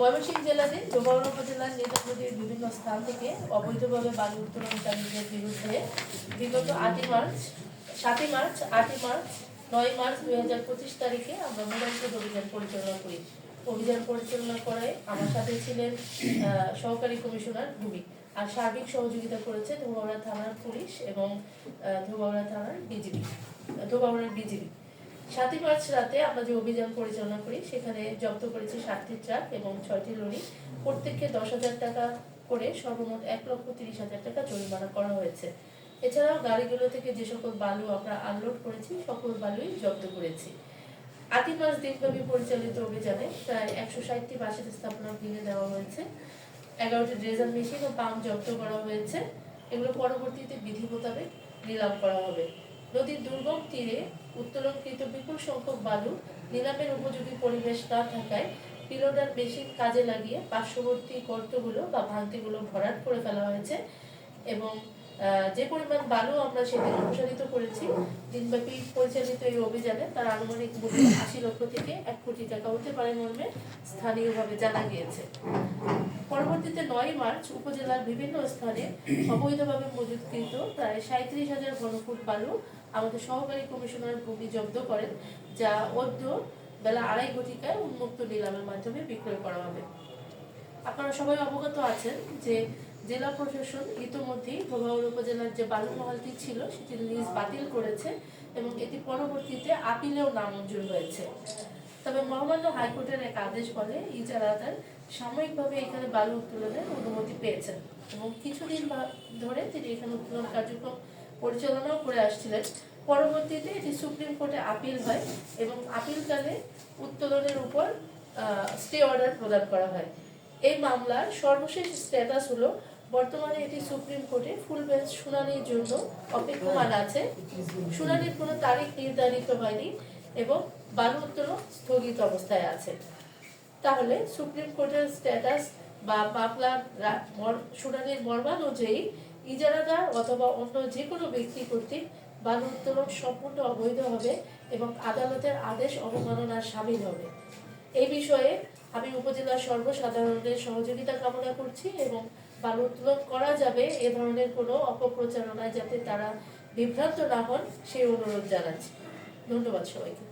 ময়মনসিংহ জেলাতে ডোমাউড়া উপজেলার নেতা নদীর বিভিন্ন স্থান থেকে অবৈধভাবে বালু উত্তোলনকারীদের বিরুদ্ধে বিগত আটই মার্চ, সাতই মার্চ, আটই মার্চ, নয় মার্চ দুই হাজার পঁচিশ তারিখে আমরা মোবাইল অভিযান পরিচালনা করি। অভিযান পরিচালনা করায় আমার সাথে ছিলেন সহকারী কমিশনার ভূমি। আর সার্বিক সহযোগিতা করেছে ধোবাউড়া থানার পুলিশ এবং ধোবাউড়া থানার বিজিবি, ধোবাউড়ার বিজিবি। সাতই মার্চ রাতে আমরা যে অভিযান পরিচালনা করি, সেখানে জব্দ করেছি সাতটি ট্রাক এবং ছয়টি লরি। প্রত্যেককে দশ হাজার টাকা করে সর্বমোট এক লক্ষ তিরিশ হাজার টাকা জরিমানা করা হয়েছে। এছাড়াও গাড়িগুলো থেকে যে সকল বালু আমরা আনলোড করেছি, সকল বালুই জব্দ করেছি। আটই মাস দিনব্যাপী পরিচালিত অভিযানে প্রায় একশো ষাটটি বাসের স্থাপনা ভেঙে দেওয়া হয়েছে। এগারোটি ড্রেজার মেশিন ও পাম্প জব্দ করা হয়েছে। এগুলো পরবর্তীতে বিধি মোতাবেক নিলাম করা হবে। নদীর দুর্গম তীরে উত্তোলনকৃত বিপুল সংখ্যক বালু নিলামের উপযোগী পরিবেশ না থাকায় পিলোডার মেশিন কাজে লাগিয়ে পার্শ্ববর্তী গর্তগুলো বা ভাঙতিগুলো ভরাট করে ফেলা হয়েছে এবং যে পরিমাণ বালু আমরা সেদিন অপসারিত করেছি, দিনব্যাপী পরিচালিত এই অভিযানে তার আনুমানিক মূল্য আশি লক্ষ থেকে এক কোটি টাকা হতে পারে মর্মে স্থানীয়ভাবে জানা গিয়েছে। পরবর্তীতে নয় মার্চ উপজেলার বিভিন্ন স্থানে অবৈধভাবে মজুতকৃত প্রায় সাঁত্রিশ হাজার ঘনফুট বালু আমাদের সহকারী কমিশনার ভূমি জব্দ করেন, যা অদ্য বেলা আড়াই ঘটিকায় উন্মুক্ত নিলামের মাধ্যমে বিক্রয় করা হবে। আপনারা সবাই অবগত আছেন যে জেলা প্রশাসন ইতোমধ্যেই ধোবাউড় উপজেলার যে বালু মহলটি ছিল সেটির লিজ বাতিল করেছে এবং এটি পরবর্তীতে আপিলেও নামঞ্জুর হয়েছে। তবে মহামান্য হাইকোর্টের এক আদেশ বলে ইজারাদার সাময়িকভাবে এখানে বালু উত্তোলনের অনুমতি পেয়েছেন এবং কিছুদিন ধরে তিনি এখানে উত্তোলন কার্যক্রম পরিচালনাও করে আসছিলেন। পরবর্তীতে এটি সুপ্রিম কোর্টে আপিল হয় এবং আপিলকালে উত্তোলনের উপর স্টে অর্ডার প্রদান করা হয়। এই মামলার সর্বশেষ স্ট্যাটাস হলো, বর্তমানে এটি সুপ্রিম কোর্টে ফুল বেঞ্চ শুনানির জন্য অপেক্ষমান আছে। শুনানির কোনো তারিখ নির্ধারিত হয়নি এবং বালু স্থগিত অবস্থায় আছে। তাহলে সুপ্রিম কোর্টের স্ট্যাটাস বা মামলার শুনানির মর্মানুযায়ী ইজারাদার অথবা অন্য যে কোনো ব্যক্তি কর্তৃক বালু উত্তোলন সম্পূর্ণ অবৈধ হবে এবং আদালতের আদেশ অবমাননার সামিল হবে। এই বিষয়ে আমি উপজেলার সর্বসাধারণের সহযোগিতা কামনা করছি এবং বালু করা যাবে এ ধরনের কোনো অপপ্রচারণায় যাতে তারা বিভ্রান্ত না হন, সেই অনুরোধ জানাচ্ছি। ধন্যবাদ সবাইকে।